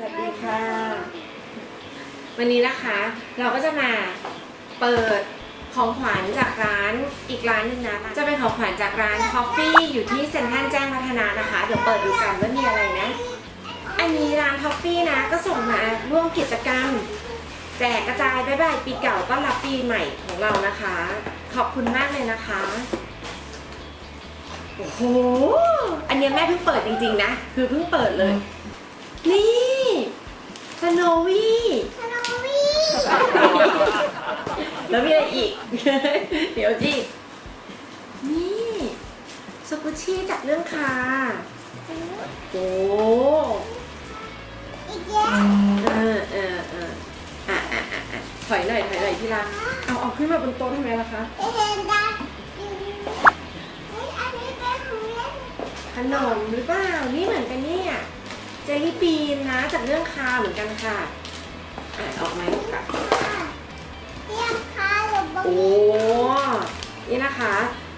สวัสดีค่ะ วันนี้นะคะเราก็จะมาเปิดของขวัญจากร้านอีกร้านหนึงนะจะเป็นของขวัญจากร้าน Coffee อยู่ที่เซ็นทรัลแจ้งวัฒนะนะคะ เดี๋ยวเปิดดูกันว่ามีอะไรนะ อันนี้ร้าน Coffee นะก็ส่งมาร่วมกิจกรรม แจกกระจายบ๊ายบายปีเก่าต้อนรับปีใหม่ของเรานะคะ ขอบคุณมากเลยนะคะโอ้โห อันนี้แม่เพิ่งเปิดจริงๆนะ คือเพิ่งเปิดเลย นี่ สโนวี่แล้วมีอะไรอีก เดี๋ยวจีนี่สกุชชี่จากเรื่องคาโอ้เออเออเอออะอะอะอะถอยหน่อยถอยหน่อยที่รักเอาเอาขึ้นมาบนโต๊ะทำไมล่ะคะขนมหรือเปล่า นี่เหมือนกันเนี่ย เจลลี่บีนนะจากเรื่องคาเหมือนกันค่ะอ่านออกไหมกับโอ้ นี่นะคะ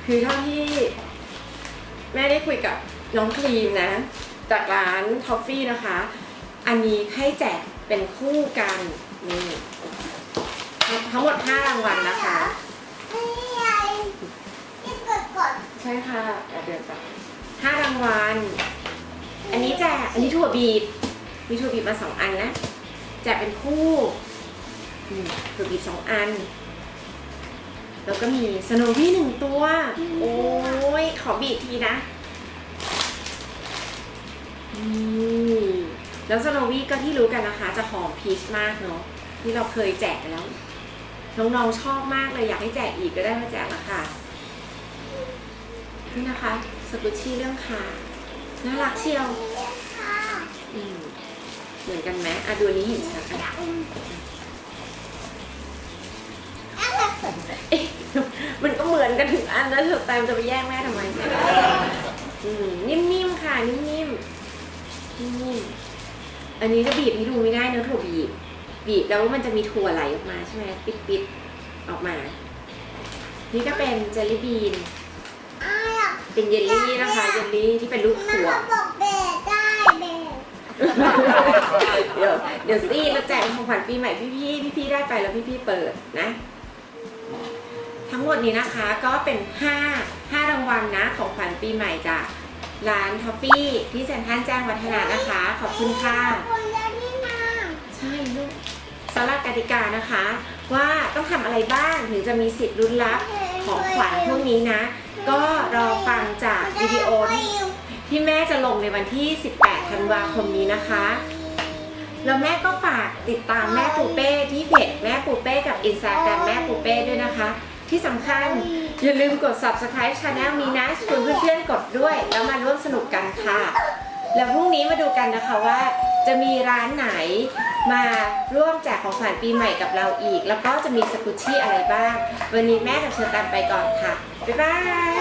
คือเท่าที่ แม่ได้คุยกับน้องครีมนะ จากร้านทอฟฟี่นะคะ อันนี้ให้แจกเป็นคู่กันนี่ทั้งหมด 5 รางวัลนะคะใช่ค่ะอะเดินไปห้ารางวัล อันนี้แจกอันนี้ถั่วบีบ มีถั่วบีบมาสองอันนะแจกเป็นคู่ถั่วบีบสองอัน แล้วก็มีสโนวี่หนึ่งตัว โอ้ยขอบีบทีนะนี่แล้วสโนวี่ก็ที่รู้กันนะคะ จะหอมพีชมากเนาะที่เราเคยแจกแล้ว น้องๆชอบมากเลยอยากให้แจกอีกก็ได้มาแจกล้วค่ะนี่นะคะสกุชชี่เรื่องคา น่ารักเชียวอืมเหมือนกันไหมอะดูอันนี้เห็นชัดอะเอ๊ะมันก็เหมือนกันถึงอันแล้วเถอะแต่มันจะไปแย่งแม่ทำไมอืมนิ่มๆค่ะ นิ่มๆนิ่มๆอันนี้จะบีบให้ดูไม่ได้เนอะถั่วบีบ บีบแล้วมันจะมีถั่วไหลออกมาใช่ไหมปิดๆออกมา นี่ก็เป็นเจลลี่บีน เป็นเยลลี่นะคะเยลลี่ที่เป็นรูปถั่วเดี๋ยวเดี๋ยวซี่เราแจกของขวัญปีใหม่พี่พี่พี่พี่ได้ไปแล้วพี่พี่เปิดนะ ทั้งหมดนี้นะคะก็เป็น 5 5รางวัลนะของขวัญปีใหม่จากร้านทอฟฟี่ที่เซ็นทรัลแจ้งวัฒนะนะคะ ขอบคุณค่ะใช่ลูกสำหรับกติกานะคะ ว่าต้องทำอะไรบ้างถึงจะมีสิทธิ์ลุ้นรับ ของขวัญพวกนี้นะ ก็รอฟังจากวิดีโอที่แม่จะลงในวันที่ 18 ธันวาคมนี้นะคะ แล้วแม่ก็ฝากติดตามแม่ปูเป้ที่เพจแม่ปูเป้กับอินสตาแกรมแม่ปูเป้ด้วยนะคะ ที่สำคัญอย่าลืมกด subscribe channel นี้นะชวนเพื่อนๆกดด้วย แล้วมาร่วมสนุกกันค่ะ แล้วพรุ่งนี้มาดูกันนะคะว่า จะมีร้านไหนมาร่วมแจกของขวัญปีใหม่กับเราอีก แล้วก็จะมีสกุชชี่อะไรบ้าง วันนี้แม่กับเชอร์แตมไปก่อนค่ะ บ๊ายบาย